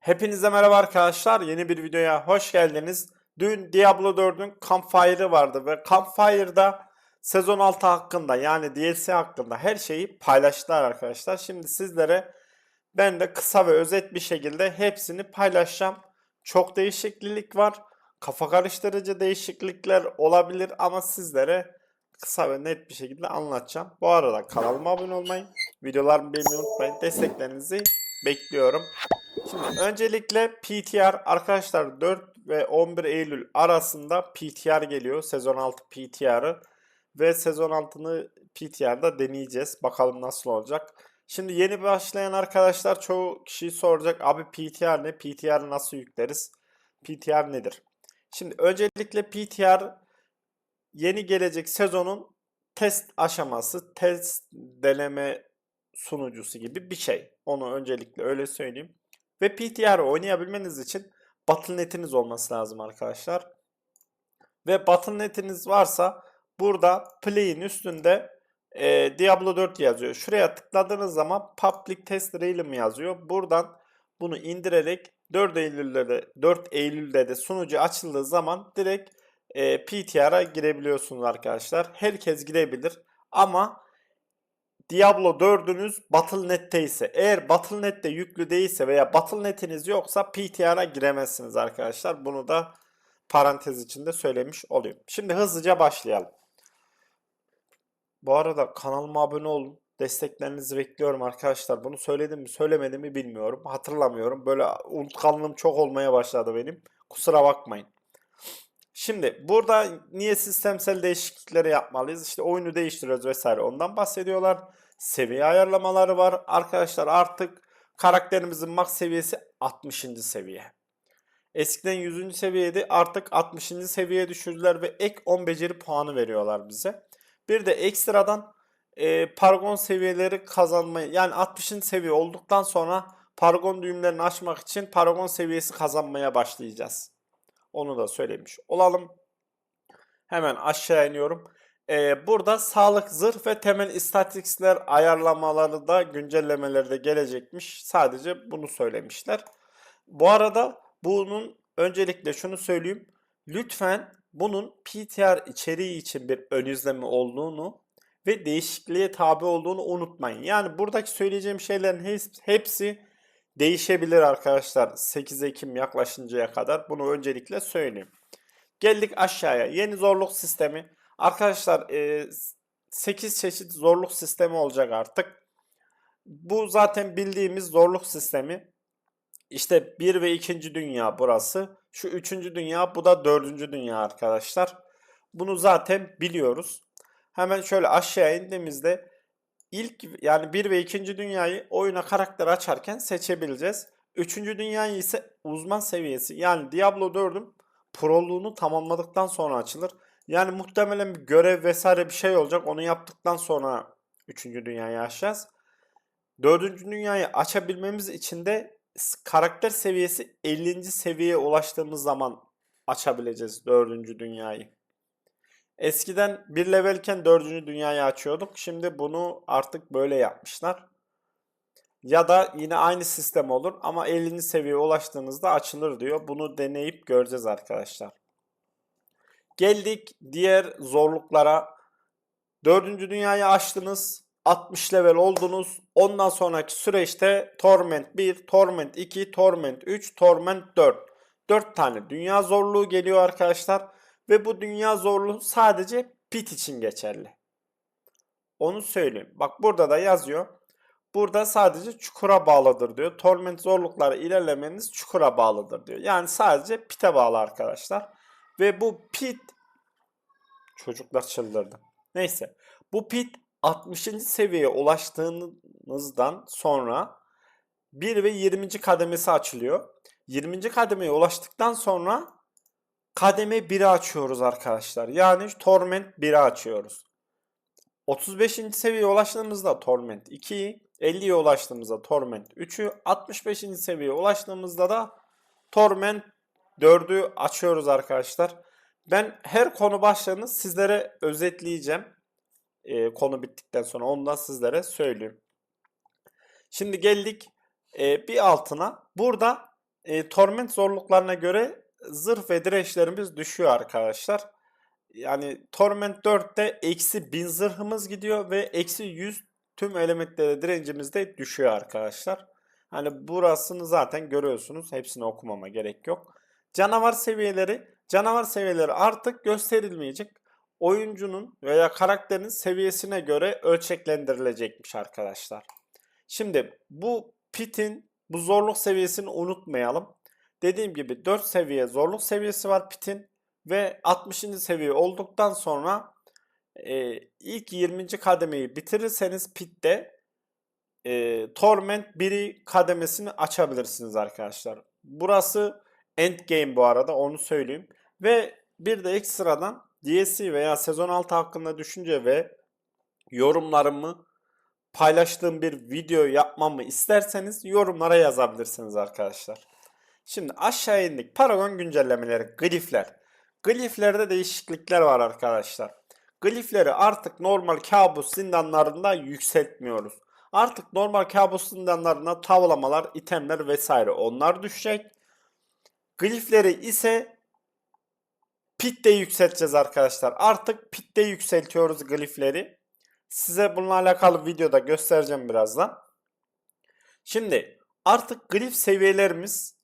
Hepinize merhaba arkadaşlar. Yeni bir videoya hoş geldiniz. Dün Diablo 4'ün Campfire'ı vardı ve Campfire'da sezon 6 hakkında yani DLC hakkında her şeyi paylaştılar arkadaşlar. Şimdi sizlere ben de kısa ve özet bir şekilde hepsini paylaşacağım. Çok değişiklik var. Kafa karıştırıcı değişiklikler olabilir ama sizlere kısa ve net bir şekilde anlatacağım. Bu arada kanalıma abone olmayı, videolarımı beğenmeyi unutmayın. Desteklerinizi bekliyorum. Şimdi öncelikle PTR arkadaşlar 4 ve 11 Eylül arasında PTR geliyor. Sezon 6 PTR'ı ve sezon 6'ını PTR'da deneyeceğiz. Bakalım nasıl olacak. Şimdi yeni başlayan arkadaşlar çoğu kişi soracak. Abi PTR ne? PTR nasıl yükleriz? PTR nedir? Şimdi öncelikle PTR yeni gelecek sezonun test aşaması, test deneme sunucusu gibi bir şey. Onu öncelikle öyle söyleyeyim. Ve PTR oynayabilmeniz için Battle.net'iniz olması lazım arkadaşlar. Ve Battle.net'iniz varsa burada Play'in üstünde e, Diablo 4 yazıyor. Şuraya tıkladığınız zaman Public Test Realm yazıyor. Buradan bunu indirerek 4 Eylül'de de 4 Eylül'de de sunucu açıldığı zaman direkt e, PTR'a girebiliyorsunuz arkadaşlar. Herkes girebilir ama Diablo 4'ünüz Battle.net'te ise eğer Battle.net'te yüklü değilse veya Battle.net'iniz yoksa PTR'a giremezsiniz arkadaşlar. Bunu da parantez içinde söylemiş olayım. Şimdi hızlıca başlayalım. Bu arada kanalıma abone olun. Desteklerinizi bekliyorum arkadaşlar. Bunu söyledim mi söylemedim mi bilmiyorum. Hatırlamıyorum. Böyle unutkanlığım çok olmaya başladı benim. Kusura bakmayın. Şimdi burada niye sistemsel değişiklikleri yapmalıyız? İşte oyunu değiştiriyoruz vesaire. Ondan bahsediyorlar. Seviye ayarlamaları var. Arkadaşlar artık karakterimizin max seviyesi 60. seviye. Eskiden 100. seviyeydi. Artık 60. seviyeye düşürdüler ve ek 10 beceri puanı veriyorlar bize. Bir de ekstradan e, Paragon seviyeleri kazanmayı yani 60. seviye olduktan sonra Paragon düğümlerini açmak için Paragon seviyesi kazanmaya başlayacağız. Onu da söylemiş olalım. Hemen aşağı iniyorum. Ee, burada sağlık, zırh ve temel istatistiksler ayarlamaları da güncellemeleri de gelecekmiş. Sadece bunu söylemişler. Bu arada bunun öncelikle şunu söyleyeyim. Lütfen bunun PTR içeriği için bir ön izleme olduğunu ve değişikliğe tabi olduğunu unutmayın. Yani buradaki söyleyeceğim şeylerin hepsi değişebilir arkadaşlar 8 Ekim yaklaşıncaya kadar. Bunu öncelikle söyleyeyim. Geldik aşağıya. Yeni zorluk sistemi. Arkadaşlar 8 çeşit zorluk sistemi olacak artık. Bu zaten bildiğimiz zorluk sistemi. İşte 1 ve 2. dünya burası. Şu 3. dünya bu da 4. dünya arkadaşlar. Bunu zaten biliyoruz. Hemen şöyle aşağı indiğimizde ilk yani 1 ve 2. dünyayı oyuna karakter açarken seçebileceğiz. 3. dünyayı ise uzman seviyesi yani Diablo 4'ün proluğunu tamamladıktan sonra açılır. Yani muhtemelen bir görev vesaire bir şey olacak. Onu yaptıktan sonra 3. dünyayı açacağız. 4. dünyayı açabilmemiz için de karakter seviyesi 50. seviyeye ulaştığımız zaman açabileceğiz 4. dünyayı. Eskiden bir levelken dördüncü dünyayı açıyorduk. Şimdi bunu artık böyle yapmışlar. Ya da yine aynı sistem olur ama 50. seviyeye ulaştığınızda açılır diyor. Bunu deneyip göreceğiz arkadaşlar. Geldik diğer zorluklara. Dördüncü dünyayı açtınız. 60 level oldunuz. Ondan sonraki süreçte Torment 1, Torment 2, Torment 3, Torment 4. 4 tane dünya zorluğu geliyor arkadaşlar. Ve bu dünya zorluğu sadece pit için geçerli. Onu söyleyeyim. Bak burada da yazıyor. Burada sadece çukura bağlıdır diyor. Torment zorlukları ilerlemeniz çukura bağlıdır diyor. Yani sadece pite bağlı arkadaşlar. Ve bu pit çocuklar çıldırdı. Neyse. Bu pit 60. seviyeye ulaştığınızdan sonra 1 ve 20. kademesi açılıyor. 20. kademeye ulaştıktan sonra kademe 1'i açıyoruz arkadaşlar. Yani Torment 1'i açıyoruz. 35. seviyeye ulaştığımızda Torment 2'yi, 50'ye ulaştığımızda Torment 3'ü, 65. seviyeye ulaştığımızda da Torment 4'ü açıyoruz arkadaşlar. Ben her konu başlığını sizlere özetleyeceğim. Ee, konu bittikten sonra onu da sizlere söyleyeyim. Şimdi geldik e, bir altına. Burada e, torment zorluklarına göre zırh ve dirençlerimiz düşüyor arkadaşlar. Yani Torment 4'te eksi 1000 zırhımız gidiyor ve eksi 100 tüm elementlere direncimiz de düşüyor arkadaşlar. Hani burasını zaten görüyorsunuz. Hepsini okumama gerek yok. Canavar seviyeleri, canavar seviyeleri artık gösterilmeyecek. Oyuncunun veya karakterin seviyesine göre ölçeklendirilecekmiş arkadaşlar. Şimdi bu pitin bu zorluk seviyesini unutmayalım. Dediğim gibi 4 seviye zorluk seviyesi var pitin ve 60. seviye olduktan sonra e, ilk 20. kademeyi bitirirseniz pitte e, Torment 1'i kademesini açabilirsiniz arkadaşlar. Burası endgame bu arada onu söyleyeyim. Ve bir de ekstradan DLC veya sezon 6 hakkında düşünce ve yorumlarımı paylaştığım bir video yapmamı isterseniz yorumlara yazabilirsiniz arkadaşlar. Şimdi aşağı indik. Paragon güncellemeleri, glifler. Gliflerde değişiklikler var arkadaşlar. Glifleri artık normal kabus zindanlarında yükseltmiyoruz. Artık normal kabus zindanlarına tavlamalar, itemler vesaire onlar düşecek. Glifleri ise pitte yükselteceğiz arkadaşlar. Artık pitte yükseltiyoruz glifleri. Size bununla alakalı videoda göstereceğim birazdan. Şimdi artık glif seviyelerimiz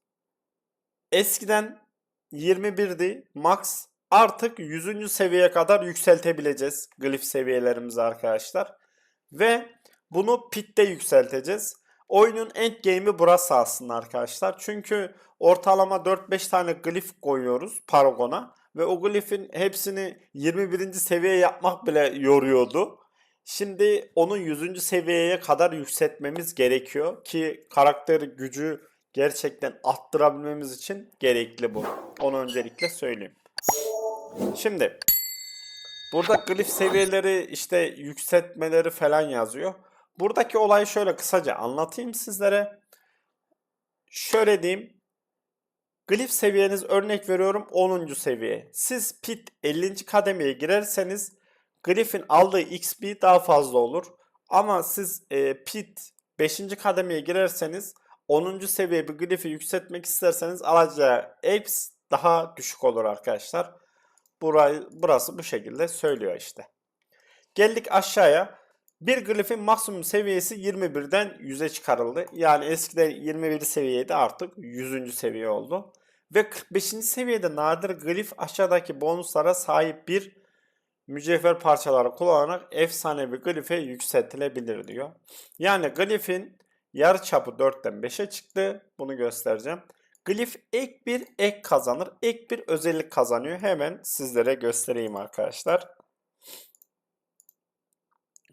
eskiden 21'di max artık 100. seviyeye kadar yükseltebileceğiz glif seviyelerimizi arkadaşlar. Ve bunu pitte yükselteceğiz. Oyunun endgame'i burası aslında arkadaşlar. Çünkü ortalama 4-5 tane glif koyuyoruz Paragon'a. Ve o glifin hepsini 21. seviye yapmak bile yoruyordu. Şimdi onun 100. seviyeye kadar yükseltmemiz gerekiyor ki karakter gücü gerçekten arttırabilmemiz için gerekli bu. Onu öncelikle söyleyeyim. Şimdi burada glif seviyeleri işte yükseltmeleri falan yazıyor. Buradaki olayı şöyle kısaca anlatayım sizlere. Şöyle diyeyim. Glif seviyeniz örnek veriyorum 10. seviye. Siz pit 50. kademeye girerseniz Glif'in aldığı XP daha fazla olur. Ama siz e, pit 5. kademeye girerseniz 10. seviye bir Glif'i yükseltmek isterseniz alacağı EPS daha düşük olur arkadaşlar. Burayı, burası bu şekilde söylüyor işte. Geldik aşağıya. Bir glifin maksimum seviyesi 21'den 100'e çıkarıldı. Yani eskiden 21 seviyeydi artık 100. seviye oldu. Ve 45. seviyede nadir glif aşağıdaki bonuslara sahip bir mücevher parçaları kullanarak efsanevi glife yükseltilebilir diyor. Yani glifin yarı çapı 4'ten 5'e çıktı. Bunu göstereceğim. Glif ek bir ek kazanır. Ek bir özellik kazanıyor. Hemen sizlere göstereyim arkadaşlar.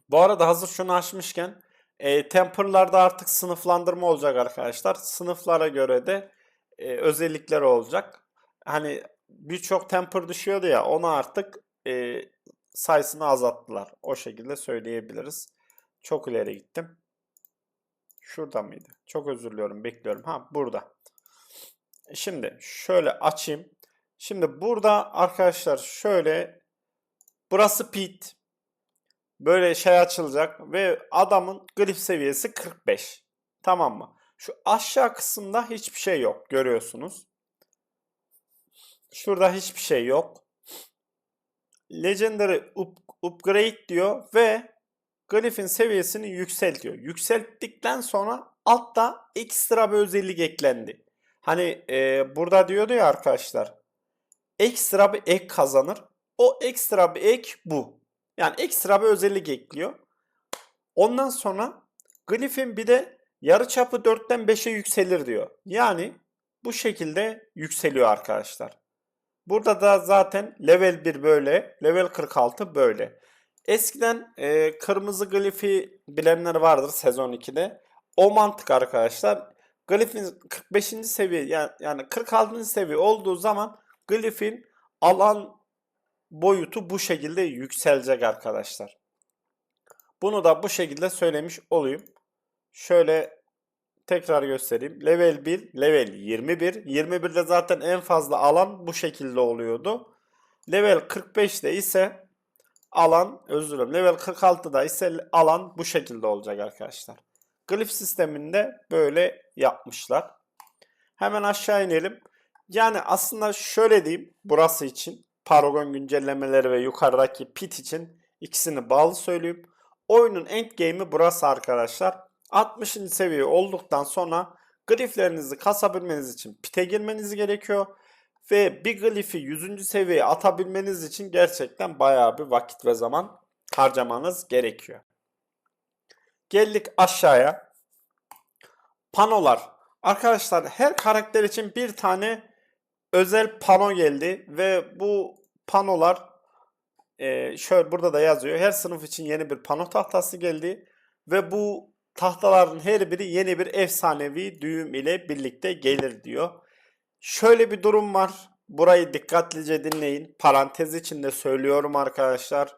Bu arada hazır şunu açmışken e, Temper'larda artık sınıflandırma olacak arkadaşlar. Sınıflara göre de e, özellikler olacak. Hani birçok Temper düşüyordu ya onu artık e, sayısını azalttılar. O şekilde söyleyebiliriz. Çok ileri gittim. Şurada mıydı? Çok özür diliyorum. Bekliyorum. Ha burada. Şimdi şöyle açayım. Şimdi burada arkadaşlar şöyle burası pit. Böyle şey açılacak ve adamın grip seviyesi 45. Tamam mı? Şu aşağı kısımda hiçbir şey yok. Görüyorsunuz. Şurada hiçbir şey yok. Legendary up, upgrade diyor ve Glyph'in seviyesini yükseltiyor. Yükselttikten sonra altta ekstra bir özellik eklendi. Hani e, burada diyordu ya arkadaşlar. Ekstra bir ek kazanır. O ekstra bir ek bu. Yani ekstra bir özellik ekliyor. Ondan sonra Glyph'in bir de yarıçapı 4'ten 5'e yükselir diyor. Yani bu şekilde yükseliyor arkadaşlar. Burada da zaten level 1 böyle, level 46 böyle. Eskiden e, kırmızı glifi bilenler vardır sezon 2'de. O mantık arkadaşlar. Glif'in 45. seviye yani, yani 46. seviye olduğu zaman Glif'in alan boyutu bu şekilde yükselecek arkadaşlar. Bunu da bu şekilde söylemiş olayım. Şöyle tekrar göstereyim. Level 1, level 21. 21'de zaten en fazla alan bu şekilde oluyordu. Level 45'te ise alan özür dilerim. Level 46'da ise alan bu şekilde olacak arkadaşlar. Glif sisteminde böyle yapmışlar. Hemen aşağı inelim. Yani aslında şöyle diyeyim burası için Paragon güncellemeleri ve yukarıdaki pit için ikisini bağlı söyleyeyim. Oyunun endgame'i burası arkadaşlar. 60. seviye olduktan sonra gliflerinizi kasabilmeniz için pite girmeniz gerekiyor. Ve bir glifi 100. seviyeye atabilmeniz için gerçekten bayağı bir vakit ve zaman harcamanız gerekiyor. Geldik aşağıya. Panolar. Arkadaşlar her karakter için bir tane özel pano geldi ve bu panolar e, şöyle burada da yazıyor. Her sınıf için yeni bir pano tahtası geldi ve bu tahtaların her biri yeni bir efsanevi düğüm ile birlikte gelir diyor. Şöyle bir durum var. Burayı dikkatlice dinleyin. Parantez içinde söylüyorum arkadaşlar.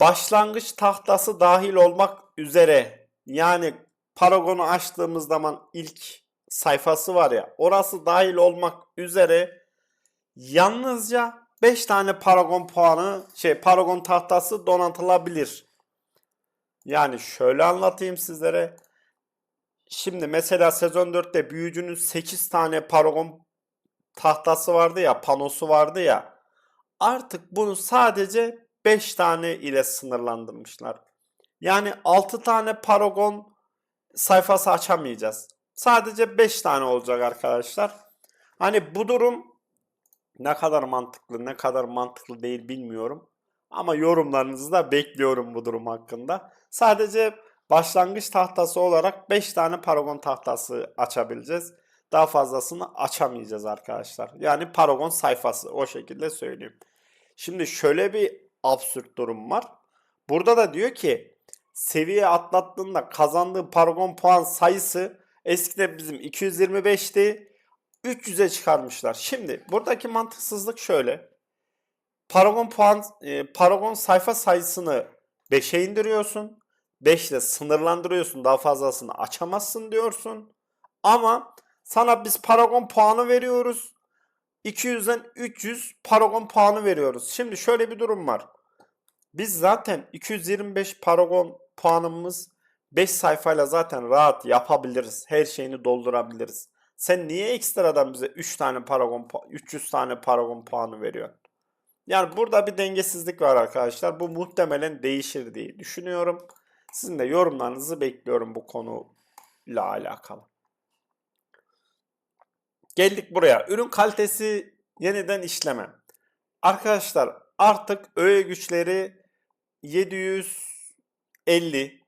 Başlangıç tahtası dahil olmak üzere yani Paragon'u açtığımız zaman ilk sayfası var ya orası dahil olmak üzere yalnızca 5 tane Paragon puanı şey Paragon tahtası donatılabilir. Yani şöyle anlatayım sizlere. Şimdi mesela sezon 4'te büyücünün 8 tane Paragon tahtası vardı ya, panosu vardı ya. Artık bunu sadece 5 tane ile sınırlandırmışlar. Yani 6 tane Paragon sayfası açamayacağız. Sadece 5 tane olacak arkadaşlar. Hani bu durum ne kadar mantıklı, ne kadar mantıklı değil bilmiyorum. Ama yorumlarınızı da bekliyorum bu durum hakkında. Sadece başlangıç tahtası olarak 5 tane Paragon tahtası açabileceğiz. Daha fazlasını açamayacağız arkadaşlar. Yani Paragon sayfası o şekilde söyleyeyim. Şimdi şöyle bir absürt durum var. Burada da diyor ki seviye atlattığında kazandığı Paragon puan sayısı eskiden bizim 225'ti. 300'e çıkarmışlar. Şimdi buradaki mantıksızlık şöyle. Paragon puan e, Paragon sayfa sayısını 5'e indiriyorsun. 5 ile sınırlandırıyorsun. Daha fazlasını açamazsın diyorsun. Ama sana biz Paragon puanı veriyoruz. 200'den 300 Paragon puanı veriyoruz. Şimdi şöyle bir durum var. Biz zaten 225 Paragon puanımız 5 sayfayla zaten rahat yapabiliriz. Her şeyini doldurabiliriz. Sen niye ekstradan bize 3 tane Paragon 300 tane Paragon puanı veriyorsun? Yani burada bir dengesizlik var arkadaşlar. Bu muhtemelen değişir diye düşünüyorum. Sizin de yorumlarınızı bekliyorum bu konuyla alakalı. Geldik buraya. Ürün kalitesi yeniden işleme. Arkadaşlar artık öğe güçleri 750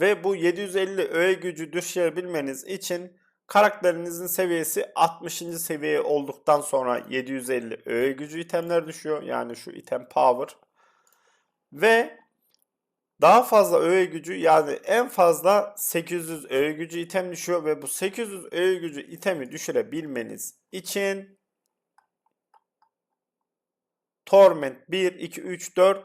ve bu 750 öğe gücü düşürebilmeniz için karakterinizin seviyesi 60. seviye olduktan sonra 750 öğe gücü itemler düşüyor. Yani şu item power. Ve daha fazla öğe gücü yani en fazla 800 öğe gücü item düşüyor ve bu 800 öğe gücü itemi düşürebilmeniz için Torment 1, 2, 3, 4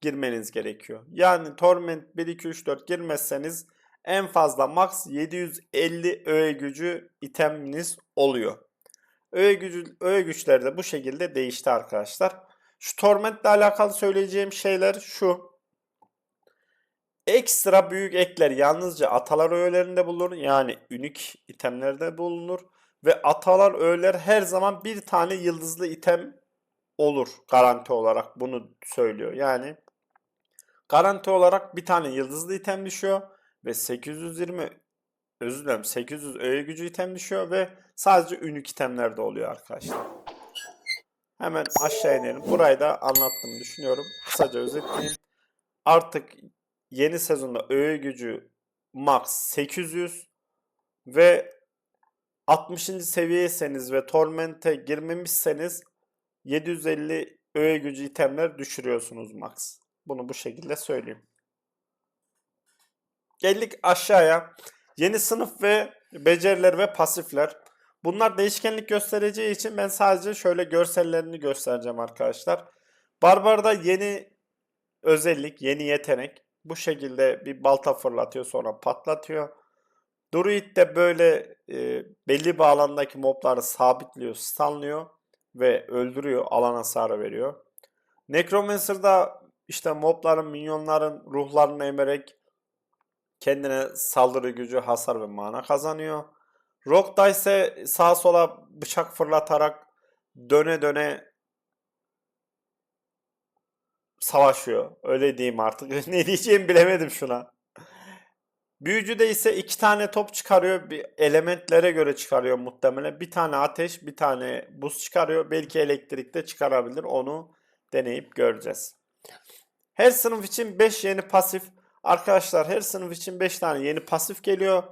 girmeniz gerekiyor. Yani Torment 1, 2, 3, 4 girmezseniz en fazla max 750 öğe gücü iteminiz oluyor. Öğe, gücü, öğe güçleri de bu şekilde değişti arkadaşlar. Şu Torment ile alakalı söyleyeceğim şeyler şu. Ekstra büyük ekler yalnızca atalar öğelerinde bulunur. Yani unik itemlerde bulunur. Ve atalar öğeler her zaman bir tane yıldızlı item olur garanti olarak bunu söylüyor. Yani garanti olarak bir tane yıldızlı item düşüyor ve 820 özür dilerim 800 öğe gücü item düşüyor ve sadece unik itemlerde oluyor arkadaşlar. Hemen aşağı inelim. Burayı da anlattım düşünüyorum. Kısaca özetleyeyim. Artık yeni sezonda öğe gücü max 800 ve 60. seviyeyseniz ve Torment'e girmemişseniz 750 öğe gücü itemler düşürüyorsunuz max. Bunu bu şekilde söyleyeyim. Geldik aşağıya. Yeni sınıf ve beceriler ve pasifler. Bunlar değişkenlik göstereceği için ben sadece şöyle görsellerini göstereceğim arkadaşlar. Barbar'da yeni özellik, yeni yetenek. Bu şekilde bir balta fırlatıyor sonra patlatıyor. Druid de böyle e, belli bir alandaki mobları sabitliyor, stunlıyor ve öldürüyor, alan hasarı veriyor. Necromancer'da işte mobların, minyonların ruhlarını emerek kendine saldırı gücü, hasar ve mana kazanıyor. Rock'ta ise sağa sola bıçak fırlatarak döne döne savaşıyor. Öyle diyeyim artık. ne diyeceğimi bilemedim şuna. Büyücüde ise iki tane top çıkarıyor. Bir elementlere göre çıkarıyor muhtemelen. Bir tane ateş, bir tane buz çıkarıyor. Belki elektrik de çıkarabilir. Onu deneyip göreceğiz. Her sınıf için 5 yeni pasif. Arkadaşlar her sınıf için 5 tane yeni pasif geliyor.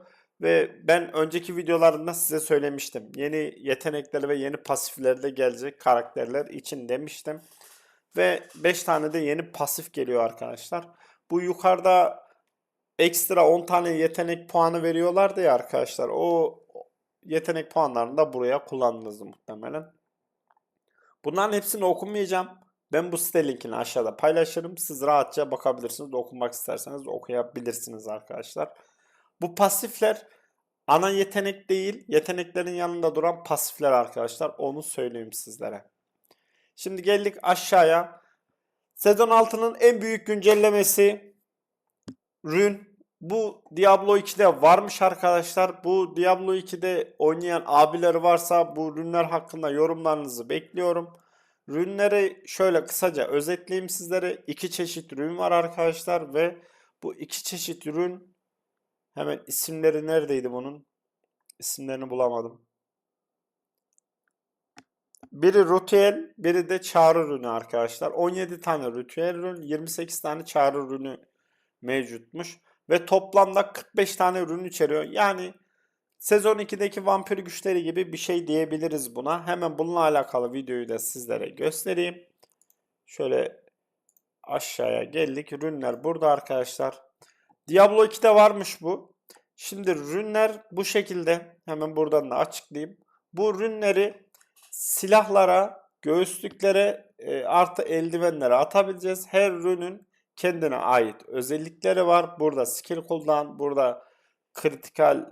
Ve ben önceki videolarımda size söylemiştim. Yeni yetenekleri ve yeni pasifleri de gelecek karakterler için demiştim. Ve 5 tane de yeni pasif geliyor arkadaşlar. Bu yukarıda ekstra 10 tane yetenek puanı veriyorlardı ya arkadaşlar. O yetenek puanlarını da buraya kullandınız muhtemelen. Bunların hepsini okumayacağım. Ben bu site linkini aşağıda paylaşırım. Siz rahatça bakabilirsiniz. Okumak isterseniz okuyabilirsiniz arkadaşlar. Bu pasifler ana yetenek değil, yeteneklerin yanında duran pasifler arkadaşlar. Onu söyleyeyim sizlere. Şimdi geldik aşağıya. Sezon 6'nın en büyük güncellemesi Rün. Bu Diablo 2'de varmış arkadaşlar. Bu Diablo 2'de oynayan abiler varsa bu rünler hakkında yorumlarınızı bekliyorum. Rünleri şöyle kısaca özetleyeyim sizlere. İki çeşit rün var arkadaşlar ve bu iki çeşit rün hemen isimleri neredeydi bunun? İsimlerini bulamadım. Biri ritüel, biri de çağrı rünü arkadaşlar. 17 tane ritüel rün, 28 tane çağrı rünü mevcutmuş. Ve toplamda 45 tane ürün içeriyor. Yani sezon 2'deki vampir güçleri gibi bir şey diyebiliriz buna. Hemen bununla alakalı videoyu da sizlere göstereyim. Şöyle aşağıya geldik. Ürünler burada arkadaşlar. Diablo 2'de varmış bu. Şimdi rünler bu şekilde. Hemen buradan da açıklayayım. Bu rünleri silahlara, göğüslüklere e, artı eldivenlere atabileceğiz. Her rünün kendine ait özellikleri var. Burada skill kullan, burada kritikal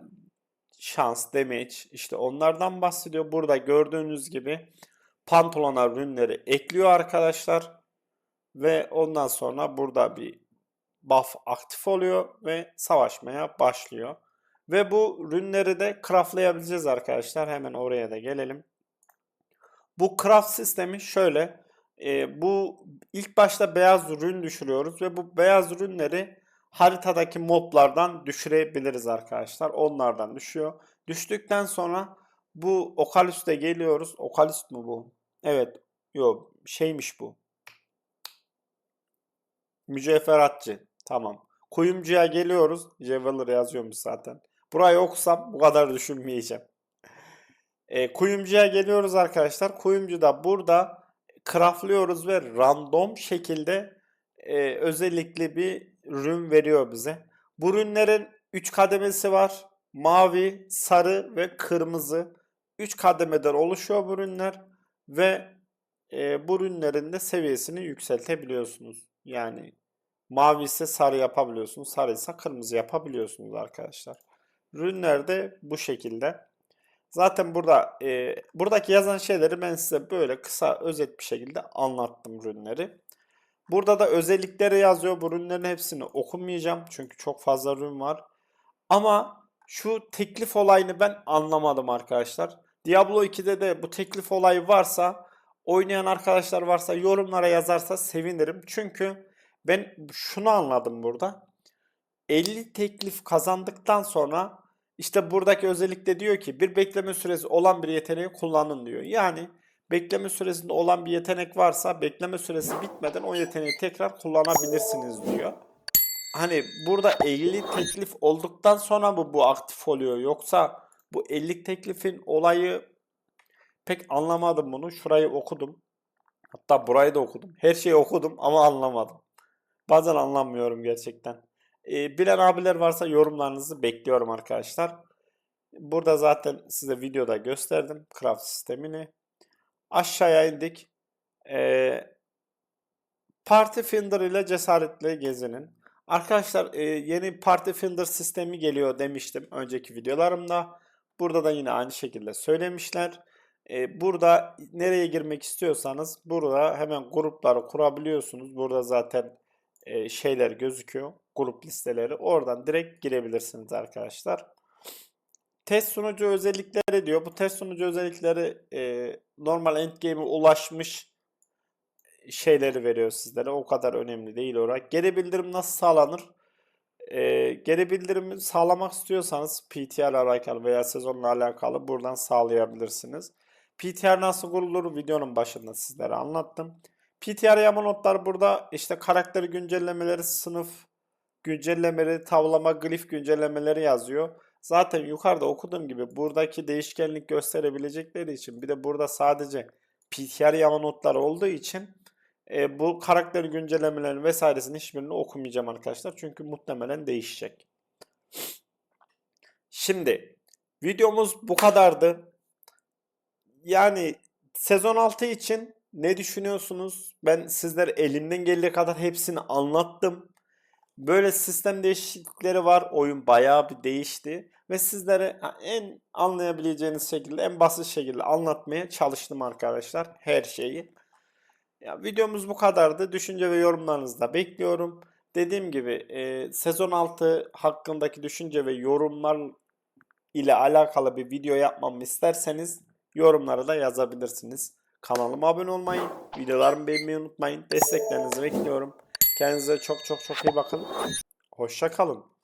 şans, damage işte onlardan bahsediyor. Burada gördüğünüz gibi pantolona rünleri ekliyor arkadaşlar. Ve ondan sonra burada bir buff aktif oluyor ve savaşmaya başlıyor. Ve bu rünleri de craftlayabileceğiz arkadaşlar. Hemen oraya da gelelim. Bu craft sistemi şöyle. E, bu ilk başta beyaz ürün düşürüyoruz ve bu beyaz ürünleri haritadaki moblardan düşürebiliriz arkadaşlar. Onlardan düşüyor. Düştükten sonra bu Okalüs'te geliyoruz. Okalüs mu bu? Evet. Yok şeymiş bu. Mücevheratçı. Tamam. Kuyumcuya geliyoruz. Jeweler yazıyormuş zaten. Burayı okusam bu kadar düşünmeyeceğim. E, kuyumcuya geliyoruz arkadaşlar. Kuyumcu da burada craftlıyoruz ve random şekilde e, özellikle bir ürün veriyor bize. Bu ürünlerin 3 kademesi var. Mavi, sarı ve kırmızı. 3 kademeden oluşuyor bu ürünler ve e, bu ürünlerin de seviyesini yükseltebiliyorsunuz. Yani mavi ise sarı yapabiliyorsunuz, sarı ise kırmızı yapabiliyorsunuz arkadaşlar. Ürünler de bu şekilde. Zaten burada e, buradaki yazan şeyleri ben size böyle kısa özet bir şekilde anlattım ürünleri. Burada da özellikleri yazıyor. Bu ürünlerin hepsini okumayacağım. Çünkü çok fazla ürün var. Ama şu teklif olayını ben anlamadım arkadaşlar. Diablo 2'de de bu teklif olayı varsa oynayan arkadaşlar varsa yorumlara yazarsa sevinirim. Çünkü ben şunu anladım burada. 50 teklif kazandıktan sonra işte buradaki özellikle diyor ki bir bekleme süresi olan bir yeteneği kullanın diyor. Yani bekleme süresinde olan bir yetenek varsa bekleme süresi bitmeden o yeteneği tekrar kullanabilirsiniz diyor. Hani burada 50 teklif olduktan sonra mı bu aktif oluyor yoksa bu 50 teklifin olayı pek anlamadım bunu. Şurayı okudum. Hatta burayı da okudum. Her şeyi okudum ama anlamadım. Bazen anlamıyorum gerçekten. E, bilen abiler varsa yorumlarınızı bekliyorum arkadaşlar. Burada zaten size videoda gösterdim craft sistemini. Aşağıya indik. E, Party Finder ile cesaretle gezinin. Arkadaşlar e, yeni Party Finder sistemi geliyor demiştim önceki videolarımda. Burada da yine aynı şekilde söylemişler. E, burada nereye girmek istiyorsanız burada hemen grupları kurabiliyorsunuz. Burada zaten e, şeyler gözüküyor. Grup listeleri. Oradan direkt girebilirsiniz arkadaşlar. test sunucu özellikleri diyor. Bu test sunucu özellikleri e, normal endgame'e ulaşmış şeyleri veriyor sizlere. O kadar önemli değil olarak. Geri bildirim nasıl sağlanır? E, geri bildirimi sağlamak istiyorsanız PTR alakalı veya sezonla alakalı buradan sağlayabilirsiniz. PTR nasıl kurulur? Videonun başında sizlere anlattım. PTR yama notlar burada işte karakter güncellemeleri, sınıf güncellemeleri, tavlama, glif güncellemeleri yazıyor. Zaten yukarıda okuduğum gibi buradaki değişkenlik gösterebilecekleri için bir de burada sadece PTR yama notları olduğu için e, bu karakter güncellemelerin vesairesinin hiçbirini okumayacağım arkadaşlar. Çünkü muhtemelen değişecek. Şimdi videomuz bu kadardı. Yani sezon 6 için ne düşünüyorsunuz? Ben sizlere elimden geldiği kadar hepsini anlattım. Böyle sistem değişiklikleri var. Oyun bayağı bir değişti. Ve sizlere en anlayabileceğiniz şekilde, en basit şekilde anlatmaya çalıştım arkadaşlar. Her şeyi. Ya videomuz bu kadardı. Düşünce ve yorumlarınızı da bekliyorum. Dediğim gibi e, sezon 6 hakkındaki düşünce ve yorumlar ile alakalı bir video yapmamı isterseniz yorumlara da yazabilirsiniz. Kanalıma abone olmayı, videolarımı beğenmeyi unutmayın. Desteklerinizi bekliyorum. Kendinize çok çok çok iyi bakın. Hoşça kalın.